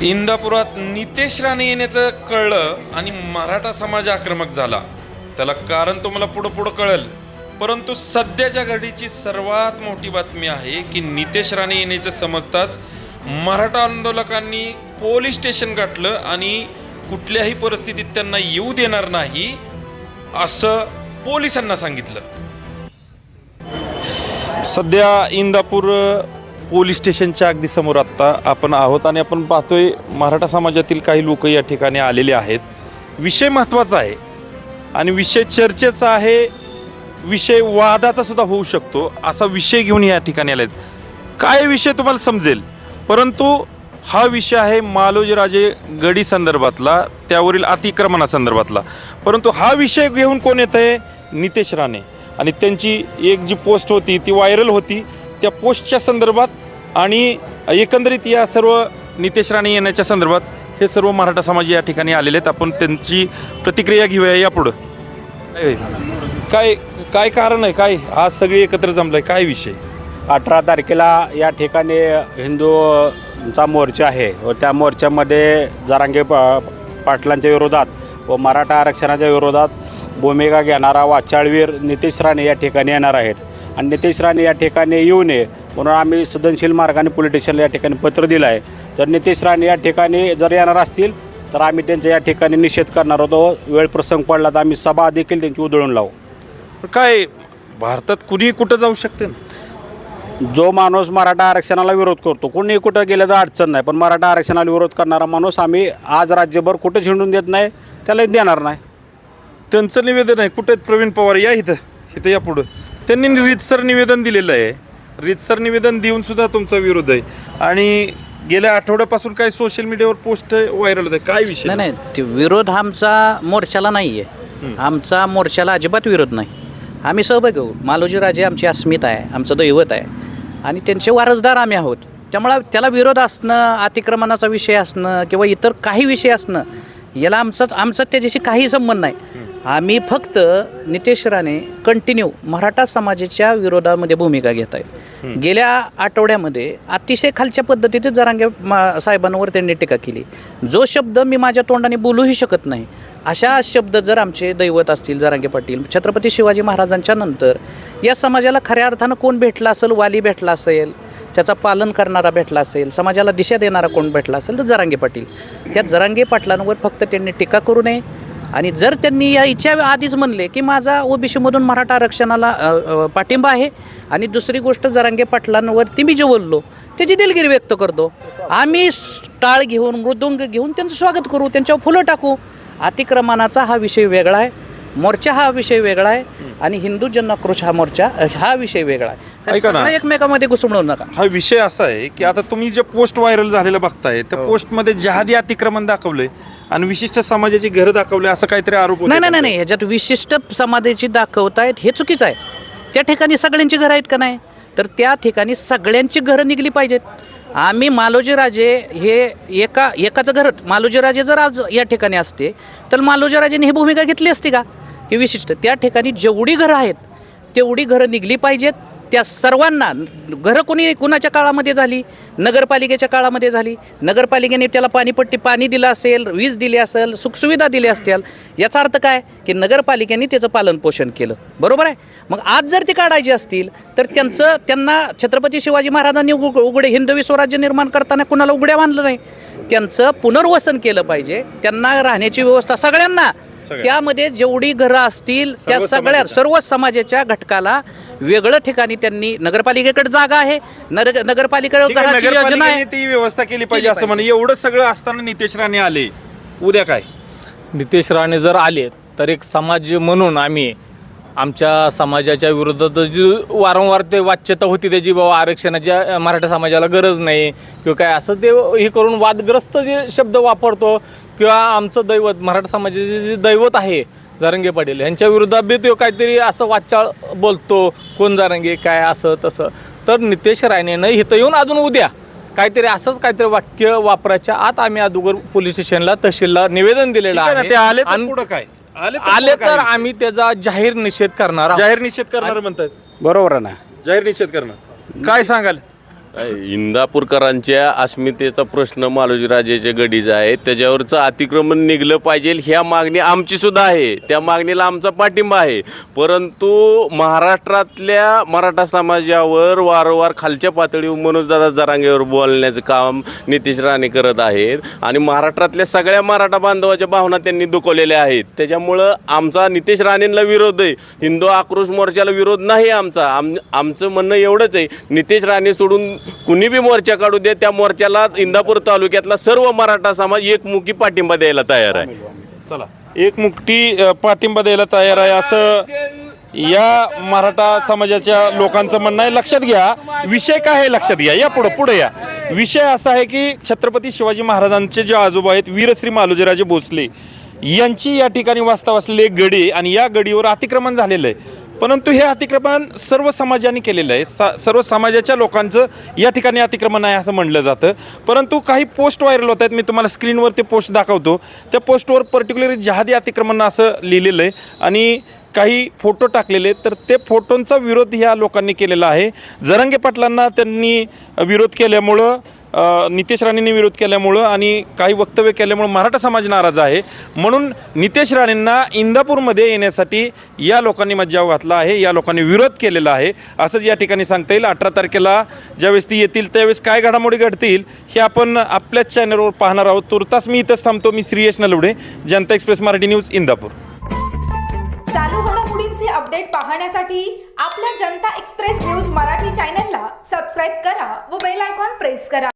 इंदापुरात नितेश राणे येण्याचं कळलं आणि मराठा समाज आक्रमक झाला. त्याला कारण तुम्हाला पुढं पुढं कळेल. परंतु सध्याच्या घडीची सर्वात मोठी बातमी आहे की नितेश राणे येण्याचं समजताच मराठा आंदोलकांनी पोलीस स्टेशन गाठलं आणि कुठल्याही परिस्थितीत त्यांना येऊ देणार नाही असं पोलिसांना सांगितलं. सध्या इंदापूर पोलीस स्टेशनच्या अगदी समोर आत्ता आपण आहोत आणि आपण पाहतोय मराठा समाजातील काही लोक या ठिकाणी आलेले आहेत. विषय महत्त्वाचा आहे आणि विषय चर्चेचा आहे. विषय वादाचा सुद्धा होऊ शकतो असा विषय घेऊन या ठिकाणी आलेत. काय विषय तुम्हाला समजेल? परंतु हा विषय आहे मालोजीराजे गडी संदर्भातला त्यावरील अतिक्रमणासंदर्भातला परंतु हा विषय घेऊन कोण येत आहे नितेश राणे. आणि त्यांची एक जी पोस्ट होती ती व्हायरल होती. त्या पोस्टच्या संदर्भात आणि एकंदरीत या सर्व नितेश राणे येण्याच्या संदर्भात हे सर्व मराठा समाज या ठिकाणी आलेले आहेत. आपण त्यांची प्रतिक्रिया घेऊया यापुढं काय काय काय कारण आहे? काय? आज सगळे एकत्र जमलाय. काय विषय? अठरा तारखेला या ठिकाणी हिंदूचा मोर्चा आहे व त्या मोर्चामध्ये जरांगे पा पाटलांच्या विरोधात व मराठा आरक्षणाच्या विरोधात भूमिका घेणारा वाचाळवीर नितेश राणे या ठिकाणी येणार आहेत. आणि नितेश राणे या ठिकाणी येऊ नये. म्हणून आम्ही सदनशील मार्गाने पोलीस स्टेशनला या ठिकाणी पत्र दिलं आहे जर नितेश राणे या ठिकाणी जर येणार असतील तर आम्ही त्यांचा या ठिकाणी निषेध करणार होतो. वेळ प्रसंग पडला तर आम्ही सभा देखील त्यांची उधळून लावू. काय भारतात कुणी कुठं जाऊ शकते जो माणूस मराठा आरक्षणाला विरोध करतो कोणी कुठं गेलं तर अडचण नाही. पण मराठा आरक्षणाला विरोध करणारा माणूस आम्ही आज राज्यभर कुठं झेंडून देत नाही त्याला देणार नाही. त्यांचं निवेदन आहे कुठे प्रवीण पवार? या इथं इथं या पुढं. त्यांनी रितसर निवेदन दिलेलं आहे. रितसर निवेदन देऊन सुद्धा तुमचा विरोध आहे. आणि गेल्या आठवड्यापासून काय सोशल मीडियावर पोस्ट व्हायरल होत. काय विषय? नाही नाही ते विरोध आमचा मोर्चाला नाही आहे आमचा मोर्चाला अजिबात विरोध नाही. आम्ही सहभागी आहोत. मालोजी राजे आमची अस्मिता आहे आमचं दैवत आहे. आणि त्यांचे वारसदार आम्ही आहोत. त्यामुळं त्याला विरोध असणं अतिक्रमणाचा विषय असणं किंवा इतर काही विषय असणं याला आमचा आमचा त्याच्याशी काही संबंध नाही. आम्ही फक्त नितेश राणे कंटिन्यू मराठा समाजाच्या विरोधामध्ये भूमिका घेत आहेत. गेल्या आठवड्यामध्ये अतिशय खालच्या पद्धतीचे जरांगे मा साहेबांवर त्यांनी टीका केली. जो शब्द मी माझ्या तोंडाने बोलूही शकत नाही अशा शब्द जर आमचे दैवत असतील जरांगे पाटील छत्रपती शिवाजी महाराजांच्या नंतर या समाजाला खऱ्या अर्थानं कोण भेटला असेल वाली भेटला असेल त्याचा पालन करणारा भेटला असेल समाजाला दिशा देणारा कोण भेटला असेल तर जरांगे पाटील. त्या जरांगे पाटलांवर फक्त त्यांनी टीका करू नये आणि जर त्यांनी या इच्छा आधीच म्हणले की माझा ओबीसीमधून मराठा आरक्षणाला पाठिंबा आहे आणि दुसरी गोष्ट जरांगे पाटलांवरती मी जे बोललो त्याची दिलगिरी व्यक्त करतो. आम्ही टाळ घेऊन मृदुंग घेऊन त्यांचं स्वागत करू त्यांच्यावर फुलं टाकू. अतिक्रमणाचा हा विषय वेगळा आहे. मोर्चा हा विषय वेगळा आहे. आणि हिंदू जनआक्रोश हा मोर्चा हा विषय वेगळा आहे. एकमेकामध्ये घुसमळू नका. हा विषय असा आहे की आता तुम्ही जे पोस्ट व्हायरल झालेलं बघताय त्या पोस्टमध्ये जहादी अतिक्रमण दाखवलंय. आणि विशिष्ट समाजाची घरं दाखवले असं काहीतरी आरोप होते नाही नाही नाही नाही. ह्याच्यात विशिष्ट समाजाची दाखवतायत हे चुकीचं आहे. त्या ठिकाणी सगळ्यांची घरं आहेत का नाही? तर त्या ठिकाणी सगळ्यांची घरं निघली पाहिजेत. आम्ही मालोजी राजे हे एका एकाचं घर मालोजी राजे जर आज या ठिकाणी असते तर मालोजी राजेने ही भूमिका घेतली असती का? की विशिष्ट त्या ठिकाणी जेवढी घरं आहेत तेवढी घरं निघली पाहिजेत. त्या सर्वांना घरं कोणी कुणाच्या काळामध्ये झाली? नगरपालिकेच्या काळामध्ये झाली? नगरपालिकेने त्याला पाणीपट्टी पाणी दिलं असेल वीज दिली असेल सुखसुविधा दिल्या असतील याचा अर्थ काय? की नगरपालिकेने त्याचं पालनपोषण केलं. बरोबर आहे? मग आज जर ते काढायचे असतील तर त्यांचं त्यांना छत्रपती शिवाजी महाराजांनी उग उघडे हिंदवी स्वराज्य निर्माण करताना कुणाला उघड्या बांधलं नाही? त्यांचं पुनर्वसन केलं पाहिजे. त्यांना राहण्याची व्यवस्था सगळ्यांना. त्यामध्ये जेवढी घरं असतील त्या सगळ्या. सर्व समाजाच्या घटकाला वेगळं ठिकाणी त्यांनी नगरपालिकेकडे जागा आहे. नगर नगरपालिकेकडे घराची योजना आहे. ती व्यवस्था केली पाहिजे असं म्हणे. एवढं सगळं असताना नितेश राणे आले. उद्या काय? नितेश राणे जर आले तर एक समाज म्हणून आम्ही आमच्या समाजाच्या विरोधात जी वारंवार ते वाच्यता होती त्याची बाबा आरक्षणाच्या मराठा समाजाला गरज नाही किंवा काय असं ते हे करून वादग्रस्त जे शब्द वापरतो किंवा आमचं दैवत मराठा समाजाचे जे दैवत आहे जारंगे पाटील. यांच्या विरोधात बी तो काहीतरी असं वाचाळ बोलतो कोण जारंगे काय असं तसं. तर नितेश राणेनं इथं येऊन अजून उद्या काहीतरी असंच काहीतरी वाक्य वापरायच्या आत आम्ही अगोदर पोलीस स्टेशनला तहसीलला निवेदन दिलेलं आहे ना, आहे. ते आले काय? आले? तर आम्ही त्याचा जाहीर निषेध करणार आहोत. जाहीर निषेध करणार म्हणतात. बरोबर आहे ना. जाहीर निषेध करणार. काय सांगाल? इंदापूरकरांच्या अस्मितेचा प्रश्न मालोजीराजेच्या गडीचा आहे. त्याच्यावरचं अतिक्रमण निघलं पाहिजे ह्या मागणी आमची सुद्धा आहे. त्या मागणीला आमचा पाठिंबा आहे. परंतु महाराष्ट्रातल्या मराठा समाजावर वारंवार खालच्या पातळीवर मनोजदादा जरांगेवर बोलण्याचं काम नितीश राणे करत आहेत. आणि महाराष्ट्रातल्या सगळ्या मराठा बांधवाच्या भावना त्यांनी दुखवलेल्या आहेत. त्याच्यामुळं आमचा नितीश राणेंना विरोध आहे. हिंदू आक्रोश मोर्चाला विरोध नाही आमचा. आम आमचं म्हणणं एवढंच आहे. नितीश राणे सोडून कुणी बी मोर्चा काढू दे त्या मोर्चाला इंदापूर तालुक्यातला सर्व मराठा समाज एकमुखी पाठिंबा द्यायला तयार आहे. चला. एक मुक्टी अ, पाठिंबा द्यायला तयार आहे असं या मराठा समाजाच्या लोकांचं म्हणणं आहे. लक्षात घ्या विषय काय आहे लक्षात घ्या. या पुढं पुढे या. विषय असा आहे की छत्रपती शिवाजी महाराजांचे जे आजोबा आहेत वीरश्री मालोजीराजे भोसले यांची या ठिकाणी वास्तव असलेले गडी आणि या गडीवर अतिक्रमण झालेलं आहे. परंतु हे अतिक्रमण सर्व समाजाने केलेलं आहे. सा सर्व समाजाच्या लोकांचं या ठिकाणी अतिक्रमण आहे असं म्हणलं जातं. परंतु काही पोस्ट व्हायरल होत आहेत. मी तुम्हाला स्क्रीनवर ते पोस्ट दाखवतो. त्या पोस्टवर पर्टिक्युलरली जहादी अतिक्रमण असं लिहिलेलं आहे. आणि काही फोटो टाकलेले तर ते फोटोंचा विरोध ह्या लोकांनी केलेला आहे. जरंगे पाटलांना त्यांनी विरोध केल्यामुळं नितेश राणेंनी विरोध केल्यामुळं आणि काही वक्तव्य केल्यामुळं मराठा समाज नाराज आहे. म्हणून नितेश राणेंना इंदापूरमध्ये येण्यासाठी या लोकांनी मज्जाव घातला आहे या लोकांनी विरोध केलेला आहे असंच या ठिकाणी सांगता येईल. अठरा तारखेला ज्यावेळेस ती येतील त्यावेळेस काय घडामोडी घडतील हे आपण आपल्याच चॅनलवर पाहणार आहोत. तुर्तास मी इथंच थांबतो. मी श्रीयश नलवडे जनता एक्सप्रेस मराठी न्यूज इंदापूर. चालू घडामोडींचे अपडेट पाहण्यासाठी आपल्या जनता एक्सप्रेस न्यूज मराठी चॅनलला सबस्क्राईब करा व बेल आयकॉन प्रेस करा.